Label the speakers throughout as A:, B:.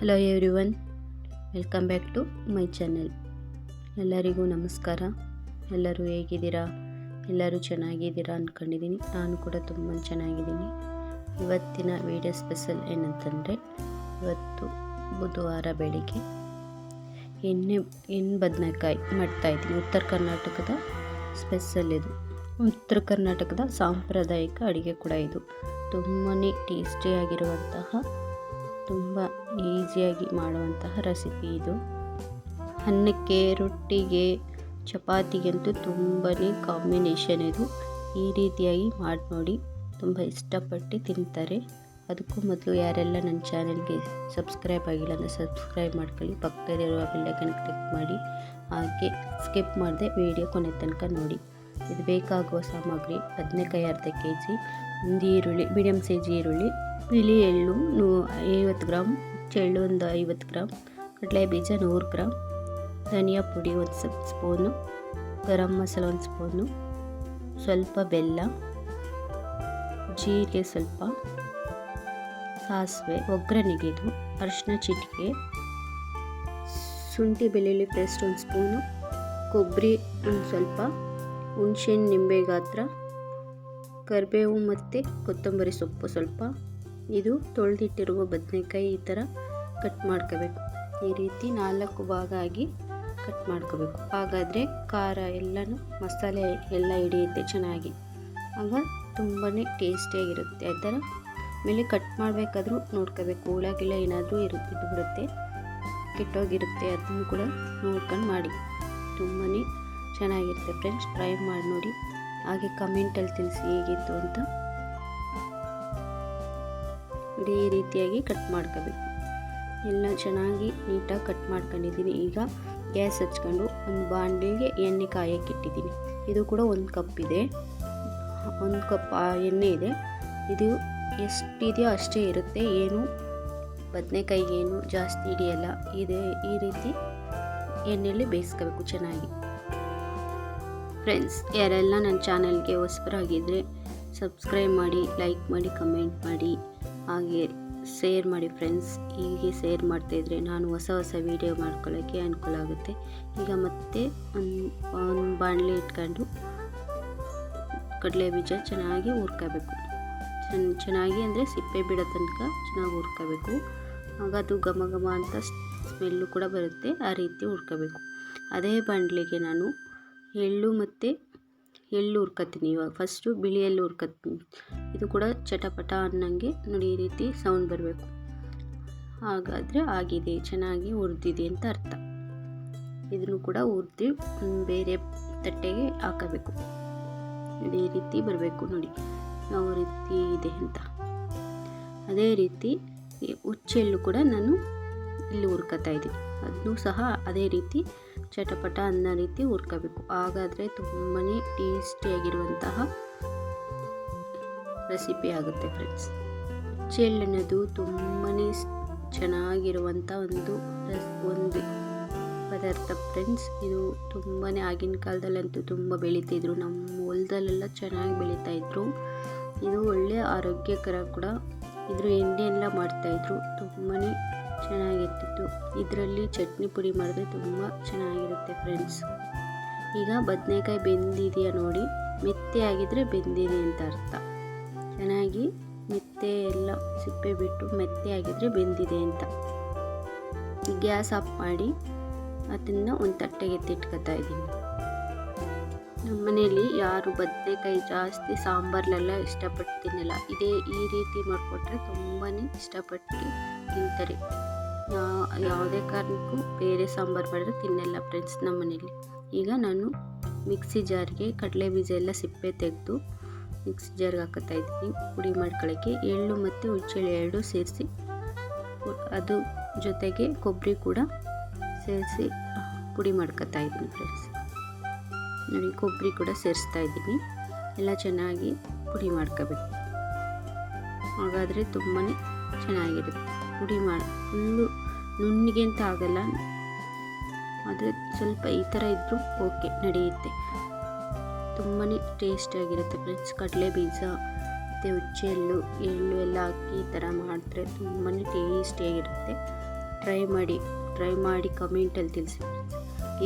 A: Hello everyone welcome back to my channel ಎಲ್ಲರಿಗೂ ನಮಸ್ಕಾರ. ಎಲ್ಲರೂ ಹೇಗಿದ್ದೀರಾ? ಎಲ್ಲರೂ ಚೆನ್ನಾಗಿದ್ದೀರಾ ಅಂದ್ಕೊಂಡಿದ್ದೀನಿ ನಾನು ಕೂಡ ತುಂಬ ಚೆನ್ನಾಗಿದ್ದೀನಿ. ಇವತ್ತಿನ ವಿಡಿಯೋ ಸ್ಪೆಷಲ್ ಏನಂತಂದರೆ, ಇವತ್ತು ಬುಧವಾರ ಬೆಳಿಗ್ಗೆ ಎಣ್ಣೆ ಎಣ್ಣೆ ಬದನೆಕಾಯಿ ಮಾಡ್ತಾಯಿದ್ದೀನಿ ಉತ್ತರ ಕರ್ನಾಟಕದ ಸ್ಪೆಷಲ್ ಇದು. ಉತ್ತರ ಕರ್ನಾಟಕದ ಸಾಂಪ್ರದಾಯಿಕ ಅಡುಗೆ ಕೂಡ ಇದು. ತುಂಬಾ ಟೇಸ್ಟಿಯಾಗಿರುವಂತಹ ತುಂಬ ಈಸಿಯಾಗಿ ಮಾಡುವಂತಹ ರೆಸಿಪಿ ಇದು. ಅನ್ನಕ್ಕೆ, ರೊಟ್ಟಿಗೆ, ಚಪಾತಿಗಂತೂ ತುಂಬಾ ಕಾಂಬಿನೇಷನ್ ಇದು. ಈ ರೀತಿಯಾಗಿ ಮಾಡಿ ನೋಡಿ. ತುಂಬ ಇಷ್ಟಪಟ್ಟು ತಿಂತಾರೆ. ಅದಕ್ಕೂ ಮೊದಲು ಯಾರೆಲ್ಲ ನನ್ನ ಚಾನೆಲ್ಗೆ ಸಬ್ಸ್ಕ್ರೈಬ್ ಆಗಿಲ್ಲ ಅಂದರೆ ಸಬ್ಸ್ಕ್ರೈಬ್ ಮಾಡ್ಕೊಳ್ಳಿ. ಪಕ್ಕದಲ್ಲಿರುವ ಬೆಲ್ಲೈಕನ್ ಕ್ಲಿಕ್ ಮಾಡಿ. ಹಾಗೆ ಸ್ಕಿಪ್ ಮಾಡದೆ ವಿಡಿಯೋ ಕೊನೆ ತನಕ ನೋಡಿ. ಇದು ಬೇಕಾಗುವ ಸಾಮಗ್ರಿ. ಬದನೆಕಾಯಿ ಅರ್ಧ ಕೆ ಜಿ ಒಂದು ಈರುಳ್ಳಿ ಮೀಡಿಯಮ್ ಸೈಜ್ ಈರುಳ್ಳಿ ಬಿಳಿ ಎಳ್ಳು ನೂ ಐವತ್ತು ಗ್ರಾಮ್, ಚೆಳ್ಳು ಒಂದು ಐವತ್ತು ಗ್ರಾಮ್, ಕಡಲೆ ಬೀಜ ನೂರು ಗ್ರಾಮ್, ಧನಿಯಾ ಪುಡಿ ಒಂದು ಸ್ವಲ್ಪ ಸ್ಪೂನು, ಗರಂ ಮಸಾಲ ಒಂದು ಸ್ಪೂನು, ಸ್ವಲ್ಪ ಬೆಲ್ಲ, ಜೀರಿಗೆ ಸ್ವಲ್ಪ, ಸಾಸಿವೆ ಒಗ್ಗರಣೆಗೆ ಇದು ಅರಿಶಿನ ಚಿಟಿಕೆ, ಶುಂಠಿ ಬೆಳ್ಳುಳ್ಳಿ ಪೇಸ್ಟ್ ಒಂದು ಸ್ಪೂನು, ಕೊಬ್ಬರಿ ಒಂದು ಸ್ವಲ್ಪ, ಹುಣಸೇಹಣ್ಣು ನಿಂಬೆ ಗಾತ್ರ, ಕರಿಬೇವು ಮತ್ತು ಕೊತ್ತಂಬರಿ ಸೊಪ್ಪು ಸ್ವಲ್ಪ. ಇದು ತೊಳೆದಿಟ್ಟಿರುವ ಬದನೆಕಾಯಿ ಈ ಥರ ಕಟ್ ಮಾಡ್ಕೋಬೇಕು. ಈ ರೀತಿ ನಾಲ್ಕು ಭಾಗ ಆಗಿ ಕಟ್ ಮಾಡ್ಕೋಬೇಕು. ಹಾಗಾದರೆ ಖಾರ ಎಲ್ಲನೂ ಮಸಾಲೆ ಎಲ್ಲ ಹಿಡಿಯುತ್ತೆ ಚೆನ್ನಾಗಿ. ಆಗ ತುಂಬಾ ಟೇಸ್ಟಿಯಾಗಿರುತ್ತೆ. ಆ ಥರ ಆಮೇಲೆ ಕಟ್ ಮಾಡಬೇಕಾದ್ರೂ ನೋಡ್ಕೋಬೇಕು. ಉಳಾಗಿಲ್ಲ ಏನಾದರೂ ಇರು ಬಿಡುತ್ತೆ ಕೆಟ್ಟೋಗಿರುತ್ತೆ. ಅದನ್ನು ಕೂಡ ನೋಡ್ಕೊಂಡು ಮಾಡಿ. ತುಂಬಾ ಚೆನ್ನಾಗಿರುತ್ತೆ. ಫ್ರೆಂಡ್ಸ್, ಟ್ರೈ ಮಾಡಿ ನೋಡಿ. ಹಾಗೆ ಕಮೆಂಟಲ್ಲಿ ತಿಳಿಸಿ ಹೇಗಿತ್ತು ಅಂತ. ಇದೇ ರೀತಿಯಾಗಿ ಕಟ್ ಮಾಡ್ಕೋಬೇಕು. ಎಲ್ಲ ಚೆನ್ನಾಗಿ ನೀಟಾಗಿ ಕಟ್ ಮಾಡ್ಕೊಂಡಿದ್ದೀನಿ. ಈಗ ಗ್ಯಾಸ್ ಹಚ್ಕೊಂಡು ಒಂದು ಬಾಣಲಿಗೆ ಎಣ್ಣೆ ಕಾಯಕ್ಕೆ ಇಟ್ಟಿದ್ದೀನಿ. ಇದು ಕೂಡ ಒಂದು ಕಪ್ ಇದೆ. ಒಂದು ಕಪ್ ಎಣ್ಣೆ ಇದೆ. ಇದು ಎಷ್ಟಿದೆಯೋ ಅಷ್ಟೇ ಇರುತ್ತೆ. ಏನು ಬದನೆಕಾಯಿಗೆ ಏನು ಜಾಸ್ತಿ ಹಿಡಿಯಲ್ಲ ಇದೆ ಈ ರೀತಿ ಎಣ್ಣೆಯಲ್ಲಿ ಬೇಯಿಸ್ಕೋಬೇಕು ಚೆನ್ನಾಗಿ. ಫ್ರೆಂಡ್ಸ್ ಯಾರೆಲ್ಲ ನನ್ನ ಚಾನಲ್ಗೆ ಹೊಸಬರಾಗಿದ್ದರೆ ಸಬ್ಸ್ಕ್ರೈಬ್ ಮಾಡಿ ಲೈಕ್ ಮಾಡಿ ಕಮೆಂಟ್ ಮಾಡಿ. ಹಾಗೆ ಶೇರ್ ಮಾಡಿ ಫ್ರೆಂಡ್ಸ್ ಹೀಗೆ ಶೇರ್ ಮಾಡ್ತಾಯಿದ್ರೆ ನಾನು ಹೊಸ ಹೊಸ ವೀಡಿಯೋ ಮಾಡ್ಕೊಳ್ಳೋಕ್ಕೆ ಅನುಕೂಲ ಆಗುತ್ತೆ. ಈಗ ಮತ್ತೆ ಒಂದು ಒಂದು ಬಾಣಲೆ ಇಟ್ಕೊಂಡು ಕಡಲೆ ಬೀಜ ಚೆನ್ನಾಗಿ ಹುರ್ಕೋಬೇಕು. ಚೆನ್ನಾಗಿ ಅಂದರೆ ಸಿಪ್ಪೆ ಬಿಡೋ ತನಕ ಚೆನ್ನಾಗಿ ಹುರ್ಕೋಬೇಕು. ಆಗ ಅದು ಘಮ ಘಮ ಅಂತ ಸ್ಮೆಲ್ಲು ಕೂಡ ಬರುತ್ತೆ, ಆ ರೀತಿ ಹುರ್ಕೋಬೇಕು. ಅದೇ ಬಾಣಲೆಗೆ ನಾನು ಎಳ್ಳು ಮತ್ತು ಎಳ್ಳು ಹುರ್ಕೊತೀನಿ ಇವಾಗ ಫಸ್ಟು ಬಿಳಿ ಎಳ್ಳು ಹುರ್ಕೊತೀನಿ ಇದು ಕೂಡ ಚಟಪಟ ಅನ್ನಂಗೆ ನೋಡಿ ಈ ರೀತಿ ಸೌಂಡ್ ಬರಬೇಕು. ಹಾಗಾದರೆ ಆಗಿದೆ, ಚೆನ್ನಾಗಿ ಹುರಿದಿದೆ ಅಂತ ಅರ್ಥ. ಇದನ್ನು ಕೂಡ ಹುರಿದು ಬೇರೆ ತಟ್ಟೆಗೆ ಹಾಕಬೇಕು. ನೋಡಿ ಈ ರೀತಿ ಬರಬೇಕು ನೋಡಿ, ಯಾವ ರೀತಿ ಇದೆ ಅಂತ. ಅದೇ ರೀತಿ ಹುಚ್ಚೆಳ್ಳು ಕೂಡ ನಾನು ಇಲ್ಲಿ ಹುರ್ಕೊತಾ ಇದ್ದೀನಿ. ಅದನ್ನು ಸಹ ಅದೇ ರೀತಿ ಚಟಪಟ ಅನ್ನೋ ರೀತಿ ಹುರ್ಕೋಬೇಕು. ಹಾಗಾದರೆ ತುಂಬಾ ಟೇಸ್ಟಿಯಾಗಿರುವಂತಹ ರೆಸಿಪಿ ಆಗುತ್ತೆ ಫ್ರೆಂಡ್ಸ್ ಅನ್ನೋದು ತುಂಬಾ ಚೆನ್ನಾಗಿರುವಂಥ ಒಂದು ಒಂದು ಪದಾರ್ಥ ಫ್ರೆಂಡ್ಸ್ ಇದು ತುಂಬಾ ಆಗಿನ ಕಾಲದಲ್ಲಂತೂ ತುಂಬ ಬೆಳೀತಿದ್ರು. ನಮ್ಮ ಹೊಲದಲ್ಲೆಲ್ಲ ಚೆನ್ನಾಗಿ ಬೆಳೀತಾಯಿದ್ರು ಇದು ಒಳ್ಳೆಯ ಆರೋಗ್ಯಕರ ಕೂಡ. ಇದ್ರ ಎಣ್ಣೆ ಎಲ್ಲ ಮಾಡ್ತಾಯಿದ್ರು ತುಂಬಾ ಚೆನ್ನಾಗಿರ್ತಿತ್ತು. ಇದರಲ್ಲಿ ಚಟ್ನಿ ಪುಡಿ ಮಾಡಿದ್ರೆ ತುಂಬ ಚೆನ್ನಾಗಿರುತ್ತೆ ಫ್ರೆಂಡ್ಸ್ ಈಗ ಬದನೆಕಾಯಿ ಬೆಂದಿದೆಯಾ ನೋಡಿ, ಮೆತ್ತೆ ಬೆಂದಿದೆ ಅಂತ ಅರ್ಥ. ಚೆನ್ನಾಗಿ ಮೆತ್ತೆ ಎಲ್ಲ ಸಿಪ್ಪೆ ಬಿಟ್ಟು ಮೆತ್ತೆ ಬೆಂದಿದೆ ಅಂತ. ಗ್ಯಾಸ್ ಆಫ್ ಮಾಡಿ ಅದನ್ನು ಒಂದು ತಟ್ಟೆಗೆ ಎತ್ತಿಟ್ಕೊತಾ ಇದ್ದೀನಿ. ನಮ್ಮ ಮನೆಯಲ್ಲಿ ಯಾರು ಬದನೆಕಾಯಿ ಜಾಸ್ತಿ ಸಾಂಬಾರ್ಲೆಲ್ಲ ಇಷ್ಟಪಟ್ಟು ತಿನ್ನಲ್ಲ ಇದೇ ಈ ರೀತಿ ಮಾಡಿಕೊಟ್ರೆ ತುಂಬಾ ಇಷ್ಟಪಟ್ಟು ತಿಂತಾರೆ. ಯಾವುದೇ ಕಾರಣಕ್ಕೂ ಬೇರೆ ಸಾಂಬಾರು ಮಾಡಿದ್ರೆ ತಿನ್ನಲ್ಲ ಫ್ರೆಂಡ್ಸ್ ನಮ್ಮ ಮನೇಲಿ ಈಗ ನಾನು ಮಿಕ್ಸಿ ಜಾರ್ಗೆ ಕಡಲೆ ಬೀಜ ಎಲ್ಲ ಸಿಪ್ಪೆ ತೆಗೆದು ಮಿಕ್ಸಿ ಜಾರ್ಗೆ ಹಾಕೋತಾ ಇದ್ದೀನಿ. ಪುಡಿ ಮಾಡ್ಕೊಳ್ಳೋಕ್ಕೆ ಎಳ್ಳು ಮತ್ತು ಹುಚ್ಚೆಳ್ಳು ಎರಡು ಸೇರಿಸಿ, ಅದು ಜೊತೆಗೆ ಕೊಬ್ಬರಿ ಕೂಡ ಸೇರಿಸಿ ಪುಡಿ ಮಾಡ್ಕೊತಾ ಇದ್ದೀನಿ ಫ್ರೆಂಡ್ಸ್ ನೋಡಿ, ಕೊಬ್ಬರಿ ಕೂಡ ಸೇರಿಸ್ತಾ ಇದ್ದೀನಿ. ಎಲ್ಲ ಚೆನ್ನಾಗಿ ಪುಡಿ ಮಾಡ್ಕೋಬೇಕು. ಹಾಗಾದರೆ ತುಂಬಾ ಚೆನ್ನಾಗಿರುತ್ತೆ. ಪುಡಿ ಮಾಡಿ, ಫುಲ್ಲು ನುಣ್ಣಿಗೆ ಅಂತ ಆಗಲ್ಲ. ಆದರೆ ಸ್ವಲ್ಪ ಈ ಥರ ಇದ್ದರೂ ಓಕೆ, ನಡೆಯುತ್ತೆ. ತುಂಬಾ ಟೇಸ್ಟಿಯಾಗಿರುತ್ತೆ ಫ್ರೆಂಡ್ಸ್. ಕಡಲೆ ಬೀಜ ಮತ್ತು ಹುಚ್ಚೆಳ್ಳು ಎಳ್ಳು ಎಲ್ಲ ಹಾಕಿ ಈ ಥರ ಮಾಡಿದ್ರೆ ತುಂಬಾ ಟೇಸ್ಟಿಯಾಗಿರುತ್ತೆ ಟ್ರೈ ಮಾಡಿ ಟ್ರೈ ಮಾಡಿ ಕಮೆಂಟಲ್ಲಿ ತಿಳಿಸಿ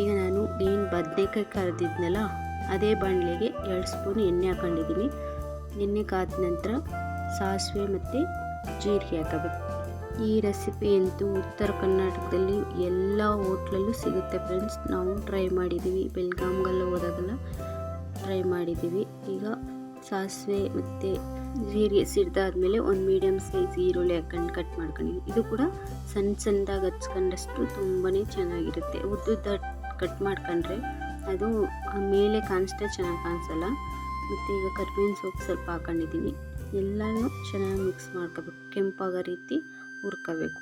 A: ಈಗ ನಾನು ಏನು ಬದನೆಕಾಯಿ ಕರೆದಿದ್ನಲ್ಲ, ಅದೇ ಬಾಣಲೆಗೆ ಎರಡು ಸ್ಪೂನ್ ಎಣ್ಣೆ ಹಾಕೊಂಡಿದ್ದೀನಿ. ಎಣ್ಣೆ ಕಾದ ನಂತರ ಸಾಸಿವೆ ಮತ್ತು ಜೀರಿಗೆ ಹಾಕಬೇಕು. ಈ ರೆಸಿಪಿ ಅಂತೂ ಉತ್ತರ ಕರ್ನಾಟಕದಲ್ಲಿ ಎಲ್ಲ ಹೋಟ್ಲಲ್ಲೂ ಸಿಗುತ್ತೆ ಫ್ರೆಂಡ್ಸ್ ನಾವು ಟ್ರೈ ಮಾಡಿದ್ದೀವಿ ಬೆಳಗಾಮ್ಗೆಲ್ಲ ಹೋದಾಗೆಲ್ಲ ಟ್ರೈ ಮಾಡಿದ್ದೀವಿ ಈಗ ಸಾಸಿವೆ ಮತ್ತು ಜೀರಿಗೆ ಸಿಡ್ದಾದ್ಮೇಲೆ ಒಂದು ಮೀಡಿಯಮ್ ಸೈಜ್ ಈರುಳ್ಳಿ ಹಾಕೊಂಡು ಕಟ್ ಮಾಡ್ಕೊಂಡಿದ್ದೀನಿ ಇದು ಕೂಡ ಸಣ್ಣ ಸಣ್ಣದಾಗಿ ಹಚ್ಕೊಂಡಷ್ಟು ತುಂಬಾ ಚೆನ್ನಾಗಿರುತ್ತೆ. ಉದ್ದುದ್ದ ಕಟ್ ಮಾಡ್ಕೊಂಡ್ರೆ ಅದು ಮೇಲೆ ಕಾಣಿಸ್ತಾ ಚೆನ್ನಾಗಿ ಕಾಣಿಸಲ್ಲ. ಮತ್ತು ಈಗ ಕರ್ಬೇವಿನ ಸೊಪ್ಪು ಸ್ವಲ್ಪ ಹಾಕೊಂಡಿದ್ದೀನಿ ಎಲ್ಲನೂ ಚೆನ್ನಾಗಿ ಮಿಕ್ಸ್ ಮಾಡ್ಕೋಬೇಕು. ಕೆಂಪಾಗೋ ರೀತಿ ಹುರ್ಕೋಬೇಕು.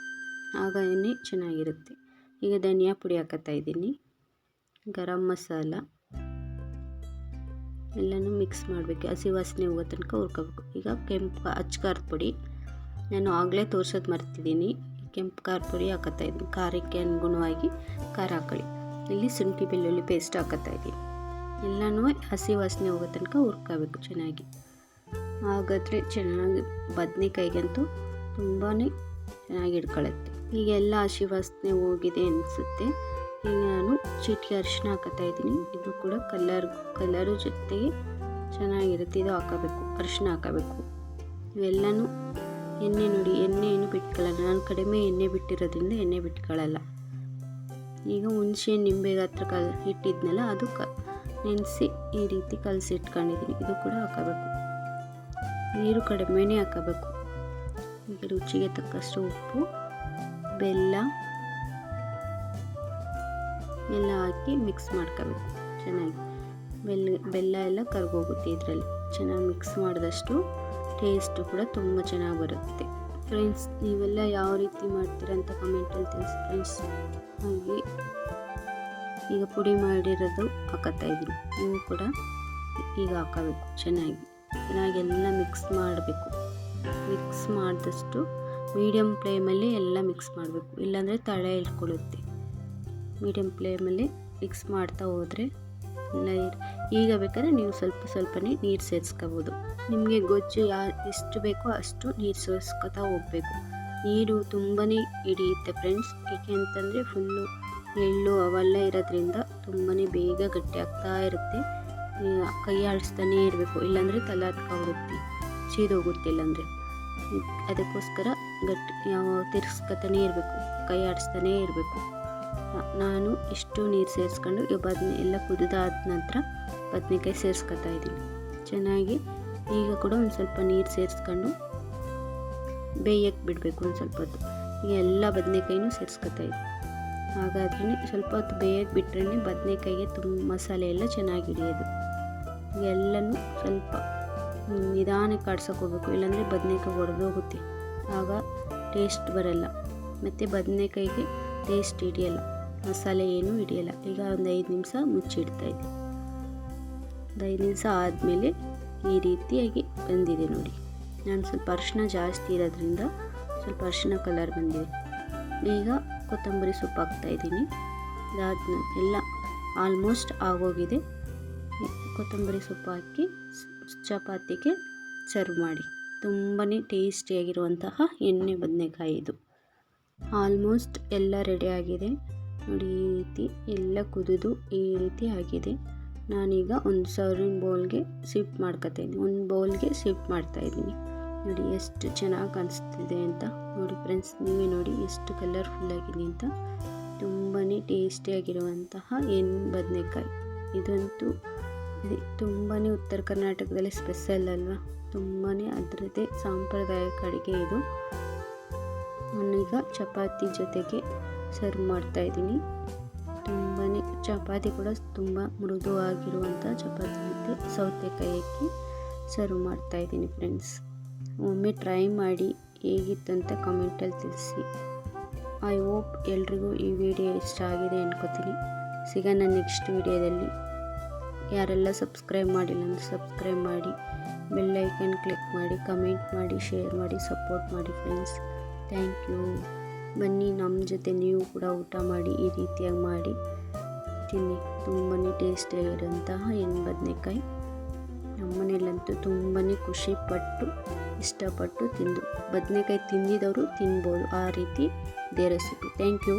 A: ಆಗ ಎಣ್ಣೆ ಚೆನ್ನಾಗಿರುತ್ತೆ. ಈಗ ಧನಿಯಾ ಪುಡಿ ಹಾಕತ್ತಾ ಇದ್ದೀನಿ. ಗರಂ ಮಸಾಲ. ಎಲ್ಲನೂ ಮಿಕ್ಸ್ ಮಾಡಬೇಕು. ಹಸಿ ವಾಸನೆ ಹೋಗೋ ತನಕ ಹುರ್ಕೋಬೇಕು. ಈಗ ಕೆಂಪು ಅಚ್ಚ ಖಾರದ ಪುಡಿ. ನಾನು ಆಗಲೇ ತೋರ್ಸೋದು ಮರ್ತಿದ್ದೀನಿ. ಕೆಂಪು ಖಾರ ಪುಡಿ ಹಾಕತ್ತಾ ಇದ್ದೀನಿ. ಖಾರಕ್ಕೆ ಅನುಗುಣವಾಗಿ ಖಾರ ಹಾಕೊಳ್ಳಿ. ಇಲ್ಲಿ ಶುಂಠಿ ಬೆಳ್ಳುಳ್ಳಿ ಪೇಸ್ಟ್ ಹಾಕತ್ತಾ ಇದ್ದೀನಿ. ಎಲ್ಲನೂ ಹಸಿ ವಾಸನೆ ಹೋಗೋ ತನಕ ಹುರ್ಕೋಬೇಕು ಚೆನ್ನಾಗಿ. ಹಾಗಾದರೆ ಚೆನ್ನಾಗಿ ಬದನೆಕಾಯಿಗಂತೂ ತುಂಬಾ ಚೆನ್ನಾಗಿ ಹಿಡ್ಕೊಳ್ಳುತ್ತೆ ಈಗೆಲ್ಲ ಹಸಿ ಹೋಗಿದೆ ಅನಿಸುತ್ತೆ. ಈಗ ನಾನು ಚಿಟಿಕೆ ಅರಿಶಿನ ಹಾಕೋತಾ ಇದ್ದೀನಿ. ಇದು ಕೂಡ ಕಲರ್ ಕಲರು ಜೊತೆಗೆ ಚೆನ್ನಾಗಿರುತ್ತೆ. ಇದು ಹಾಕೋಬೇಕು, ಅರಿಶಿನ ಹಾಕೋಬೇಕು. ಇವೆಲ್ಲನೂ ಎಣ್ಣೆ ನೋಡಿ, ಎಣ್ಣೆ ಏನು ಬಿಟ್ಕೊಳ್ಳಲ್ಲ ನಾನು ಕಡಿಮೆ ಎಣ್ಣೆ ಬಿಟ್ಟಿರೋದ್ರಿಂದ ಎಣ್ಣೆ ಬಿಟ್ಕೊಳ್ಳಲ್ಲ ಈಗ ಹುಣಸೆ, ನಿಂಬೆ ಹತ್ರ ಕಲ್, ಇಟ್ಟಿದ್ನಲ್ಲ, ಅದು ಕ, ನೆನೆಸಿ ಈ ರೀತಿ ಕಲಸಿ ಇಟ್ಕೊಂಡಿದ್ದೀನಿ. ಇದು ಕೂಡ ಹಾಕೋಬೇಕು. ನೀರು ಕಡಿಮೆನೇ ಹಾಕೋಬೇಕು. ಈಗ ರುಚಿಗೆ ತಕ್ಕಷ್ಟು ಉಪ್ಪು, ಬೆಲ್ಲ ಎಲ್ಲ ಹಾಕಿ ಮಿಕ್ಸ್ ಮಾಡ್ಕೋಬೇಕು. ಚೆನ್ನಾಗಿ ಬೆಲ್ಲ ಬೆಲ್ಲ ಎಲ್ಲ ಕರ್ಗೋಗುತ್ತೆ ಇದರಲ್ಲಿ. ಚೆನ್ನಾಗಿ ಮಿಕ್ಸ್ ಮಾಡಿದಷ್ಟು ಟೇಸ್ಟು ಕೂಡ ತುಂಬ ಚೆನ್ನಾಗಿ ಬರುತ್ತೆ. ಫ್ರೆಂಡ್ಸ್ ನೀವೆಲ್ಲ ಯಾವ ರೀತಿ ಮಾಡ್ತೀರ ಅಂತ ಕಮೆಂಟಲ್ಲಿ ತಿಳಿಸಿ ಫ್ರೆಂಡ್ಸ್ ಹಾಗೆ ಈಗ ಪುಡಿ ಮಾಡಿರೋದು ಹಾಕತ್ತಾ ಇದ್ದೀನಿ. ನೀವು ಕೂಡ ಈಗ ಹಾಕೋಬೇಕು ಚೆನ್ನಾಗಿ. ಚೆನ್ನಾಗಿ ಎಲ್ಲ ಮಿಕ್ಸ್ ಮಾಡಬೇಕು. ಮಿಕ್ಸ್ ಮಾಡಿದಷ್ಟು ಮೀಡಿಯಮ್ ಫ್ಲೇಮಲ್ಲಿ ಎಲ್ಲ ಮಿಕ್ಸ್ ಮಾಡಬೇಕು. ಇಲ್ಲಾಂದರೆ ತಳೆ ಇಟ್ಕೊಳ್ಳುತ್ತೆ. ಮೀಡಿಯಮ್ ಫ್ಲೇಮಲ್ಲಿ ಮಿಕ್ಸ್ ಮಾಡ್ತಾ ಹೋದರೆ ಲೈಟ್ ಈಗ ಬೇಕಾದ್ರೆ ನೀವು ಸ್ವಲ್ಪ ಸ್ವಲ್ಪನೇ ನೀರು ಸೇರಿಸ್ಕೋಬೋದು. ನಿಮಗೆ ಗೊಜ್ಜು ಯಾ, ಎಷ್ಟು ಬೇಕೋ ಅಷ್ಟು ನೀರು ಸೇರಿಸ್ಕೊತಾ ಹೋಗಬೇಕು. ನೀರು ತುಂಬಾ ಹಿಡಿಯುತ್ತೆ ಫ್ರೆಂಡ್ಸ್ ಏಕೆ ಅಂತಂದರೆ ಫುಲ್ಲು ಎಳ್ಳು ಅವೆಲ್ಲ ಇರೋದ್ರಿಂದ ತುಂಬಾ ಬೇಗ ಗಟ್ಟಿ ಆಗ್ತಾ ಇರುತ್ತೆ. ಕೈ ಆಡಿಸ್ತಾನೇ ಇರಬೇಕು. ಇಲ್ಲಾಂದರೆ ತಲೆ ಹತ್ಕೊಬಿಡುತ್ತೆ ಸೀದೋಗುತ್ತೆ ಅಂದರೆ. ಅದಕ್ಕೋಸ್ಕರ ಗಟ್ಟಿ ಯಾವ ತಿರ್ಸ್ಕೊತಾನೇ ಇರಬೇಕು, ಕೈ ಆಡಿಸ್ತಾನೇ ಇರಬೇಕು. ನಾನು ಇಷ್ಟು ನೀರು ಸೇರಿಸ್ಕೊಂಡು ಬದನೆ, ಎಲ್ಲ ಕುದಿದಾದ ನಂತರ ಬದನೆಕಾಯಿ ಸೇರಿಸ್ಕೊತಾ ಇದ್ದೀನಿ. ಚೆನ್ನಾಗಿ ಈಗ ಕೂಡ ಒಂದು ಸ್ವಲ್ಪ ನೀರು ಸೇರಿಸ್ಕೊಂಡು ಬೇಯಕ್ಕೆ ಬಿಡಬೇಕು ಒಂದು ಸ್ವಲ್ಪ ಹೊತ್ತು. ಈಗ ಎಲ್ಲ ಬದನೆಕಾಯಿನೂ ಸೇರಿಸ್ಕೊತಾ ಇದ್ದೀನಿ. ಹಾಗಾದ್ರೆ ಸ್ವಲ್ಪ ಹೊತ್ತು ಬೇಯಕ್ಕೆ ಬಿಟ್ರೇ ಬದನೆಕಾಯಿಗೆ ತುಂಬ ಮಸಾಲೆ ಎಲ್ಲ ಚೆನ್ನಾಗಿ ಹಿಡಿಯೋದು. ಎಲ್ಲನೂ ಸ್ವಲ್ಪ ನಿಧಾನಕ್ಕೆ ಆಡ್ಸೋಕೆ ಹೋಗ್ಬೇಕು, ಇಲ್ಲಾಂದರೆ ಬದನೇಕಾಯಿ ಒಡೆದೋಗುತ್ತೆ. ಆಗ ಟೇಸ್ಟ್ ಬರಲ್ಲ. ಮತ್ತು ಬದನೇಕಾಯಿಗೆ ಟೇಸ್ಟ್ ಹಿಡಿಯಲ್ಲ. ಮಸಾಲೆ ಏನೂ ಹಿಡಿಯಲ್ಲ. ಈಗ ಒಂದು ಐದು ನಿಮಿಷ ಮುಚ್ಚಿಡ್ತಾಯಿದ್ದೆ ಒಂದು ಐದು ನಿಮಿಷ ಆದಮೇಲೆ ಈ ರೀತಿಯಾಗಿ ಬಂದಿದೆ ನೋಡಿ. ನಾನು ಸ್ವಲ್ಪ ಅರಿಶಿನ ಜಾಸ್ತಿ ಇರೋದ್ರಿಂದ ಸ್ವಲ್ಪ ಅರಿಶಿನ ಕಲರ್ ಬಂದಿದೆ. ಈಗ ಕೊತ್ತಂಬರಿ ಸೊಪ್ಪು ಹಾಕ್ತಾಯಿದ್ದೀನಿ ಇದಾದ ಎಲ್ಲ ಆಲ್ಮೋಸ್ಟ್ ಆಗೋಗಿದೆ. ಕೊತ್ತಂಬರಿ ಸೊಪ್ಪು ಹಾಕಿ ಚಪಾತಿಗೆ ಸರ್ವ್ ಮಾಡಿ. ತುಂಬಾ ಟೇಸ್ಟಿಯಾಗಿರುವಂತಹ ಎಣ್ಣೆ ಬದನೆಕಾಯಿ ಇದು. ಆಲ್ಮೋಸ್ಟ್ ಎಲ್ಲ ರೆಡಿ ಆಗಿದೆ. ನೋಡಿ ಈ ರೀತಿ ಎಲ್ಲ ಕುದಿದು ಈ ರೀತಿ ಆಗಿದೆ. ನಾನೀಗ ಒಂದು ಸರ್ವಿಂಗ್ ಬೌಲ್ಗೆ ಶಿಫ್ಟ್ ಮಾಡ್ಕೊತಾ ಇದ್ದೀನಿ. ಒಂದು ಬೌಲ್ಗೆ ಶಿಫ್ಟ್ ಮಾಡ್ತಾ ಇದ್ದೀನಿ. ನೋಡಿ ಎಷ್ಟು ಚೆನ್ನಾಗಿ ಕಾಣಿಸ್ತಿದೆ ಅಂತ. ನೋಡಿ ಫ್ರೆಂಡ್ಸ್ ನೀವೇ ನೋಡಿ ಎಷ್ಟು ಕಲರ್ಫುಲ್ ಆಗಿದೆ ಅಂತ. ತುಂಬಾ ಟೇಸ್ಟಿಯಾಗಿರುವಂತಹ ಎಣ್ಣೆ ಬದನೆಕಾಯಿ. ಇದಂತೂ ತುಂಬಾ ಉತ್ತರ ಕರ್ನಾಟಕದಲ್ಲಿ ಸ್ಪೆಷಲ್ ಅಲ್ವಾ? ತುಂಬಾ ಅದರದ್ದೇ ಸಾಂಪ್ರದಾಯಿಕ ಅಡುಗೆ ಇದು. ನಾನೀಗ ಚಪಾತಿ ಜೊತೆಗೆ ಸರ್ವ್ ಮಾಡ್ತಾ ಇದ್ದೀನಿ. ತುಂಬಾ ಚಪಾತಿ ಕೂಡ ತುಂಬ ಮೃದುವಾಗಿರುವಂಥ ಚಪಾತಿ ಮತ್ತು ಸೌತೆಕಾಯಿ ಹಾಕಿ ಸರ್ವ್ ಮಾಡ್ತಾ ಇದ್ದೀನಿ ಫ್ರೆಂಡ್ಸ್ ಒಮ್ಮೆ ಟ್ರೈ ಮಾಡಿ ಹೇಗಿತ್ತು ಅಂತ ಕಮೆಂಟಲ್ಲಿ ತಿಳಿಸಿ. ಐ ಹೋಪ್ ಎಲ್ರಿಗೂ ಈ ವಿಡಿಯೋ ಇಷ್ಟ ಆಗಿದೆ ಅನ್ಕೋತೀನಿ. ಸಿಗೋಣ ನೆಕ್ಸ್ಟ್ ವಿಡಿಯೋದಲ್ಲಿ ಯಾರೆಲ್ಲ ಸಬ್ಸ್ಕ್ರೈಬ್ ಮಾಡಿಲ್ಲ ಅಂದರೆ ಸಬ್ಸ್ಕ್ರೈಬ್ ಮಾಡಿ ಬೆಲ್ಲೈಕನ್ ಕ್ಲಿಕ್ ಮಾಡಿ ಕಮೆಂಟ್ ಮಾಡಿ ಶೇರ್ ಮಾಡಿ ಸಪೋರ್ಟ್ ಮಾಡಿ ಫ್ರೆಂಡ್ಸ್ ಥ್ಯಾಂಕ್ ಯು ಬನ್ನಿ ನಮ್ಮ ಜೊತೆ ನೀವು ಕೂಡ ಊಟ ಮಾಡಿ, ಈ ರೀತಿಯಾಗಿ ಮಾಡಿ. ತಿನ್ನಿ. ತುಂಬಾ ಟೇಸ್ಟಿಯಾಗಿರೋಂತಹ ಎಣ್ಣೆ ಬದನೆಕಾಯಿ ನಮ್ಮನೇಲಂತೂ ತುಂಬಾ ಖುಷಿಪಟ್ಟು, ಇಷ್ಟಪಟ್ಟು ತಿಂದು. ಬದನೆಕಾಯಿ ತಿಂದಿದವರು ತಿನ್ಬೋದು. ಆ ರೀತಿ ಇದೇ ರೆಸಿಪಿ ಥ್ಯಾಂಕ್ ಯು